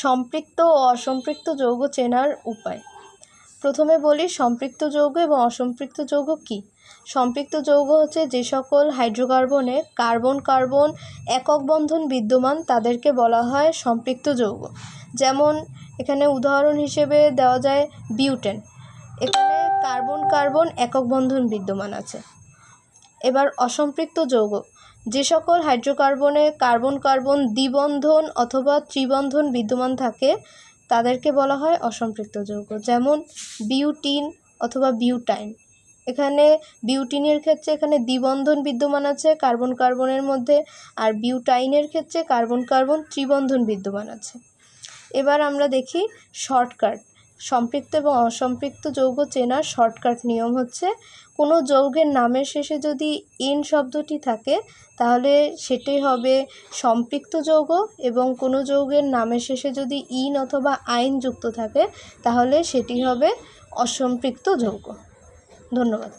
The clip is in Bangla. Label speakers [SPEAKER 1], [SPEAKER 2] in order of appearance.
[SPEAKER 1] সম্পৃক্ত ও অসম্পৃক্ত যৌগ চেনার উপায়। প্রথমে বলি, সম্পৃক্ত যৌগ এবং অসম্পৃক্ত যৌগ কী? সম্পৃক্ত যৌগ হচ্ছে যে সকল হাইড্রোকার্বনে কার্বন কার্বন একক বন্ধন বিদ্যমান, তাদেরকে বলা হয় সম্পৃক্ত যৌগ। যেমন এখানে উদাহরণ হিসেবে দেওয়া যায় বিউটেন। এখানে কার্বন কার্বন একক বন্ধন বিদ্যমান আছে। এবার অসম্পৃক্ত যৌগ। যে সকল হাইড্রোকার্বনে কার্বন কার্বন দ্বিবন্ধন অথবা ত্রিবন্ধন বিদ্যমান থাকে, তাদেরকে বলা হয় অসম্পৃক্ত যৌগ, যেমন বিউটিন অথবা বিউটাইন। এখানে বিউটিনের ক্ষেত্রে এখানে দ্বিবন্ধন বিদ্যমান আছে কার্বন, কার্বনের মধ্যে, আর বিউটাইনের ক্ষেত্রে কার্বন কার্বন ত্রিবন্ধন বিদ্যমান আছে। এবার আমরা দেখি শর্টকাট। সম্পৃক্ত এবং অসম্পৃক্ত যৌগ চেনার শর্টকাট নিয়ম হচ্ছে, কোনো যৌগের নামের শেষে যদি ইন শব্দটি থাকে, তাহলে সেটি হবে সম্পৃক্ত যৌগ এবং কোনো যৌগের নামের শেষে যদি ইন অথবা আইন যুক্ত থাকে, তাহলে সেটি হবে অসম্পৃক্ত যৌগ। ধন্যবাদ।